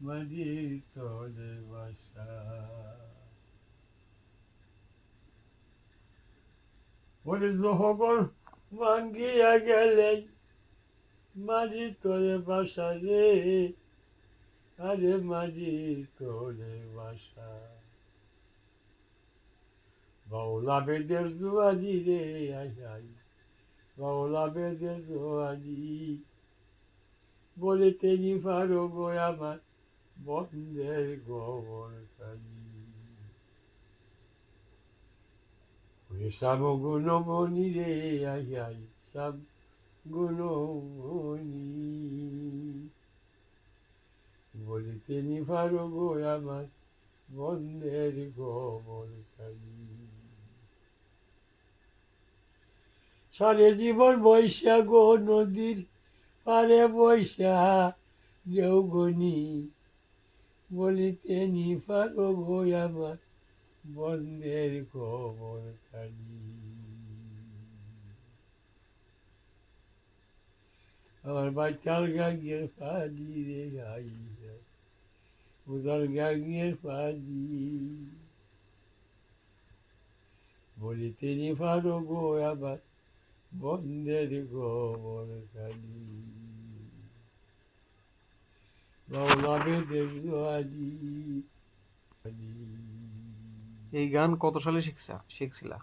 মাটির তলে বাসা ওরে যখন ভাঙ্গিয়া গেলে মাটির তলে বাসা রে আরে মাটির তলে বাসা বাউলা বেদের জুয়াজি রে আই আই বাউলা বেদের জুয়াজি বলে তিনি পারো গো আমার বন্ধের গোবর ওরে সাম গুণমণি রে, আই আই সাম গুণমণি। বলে তিনি পারো গো আমার বন্ধের গোবর সারে জীবন বৈশা গো নদীর পারে বৈশা দেওগনি বলিতে নি পারো গো আমার বন্ধের খবর খালি আমার বাচ্চার গাঙ্গের পাদি রে গাই উদার গাঙ্গের পাদি বলিতে নি পারো গো আমার বন্ধের বেদের জোয়ালি এই গান কত সালে শিখছা শিখছিলা?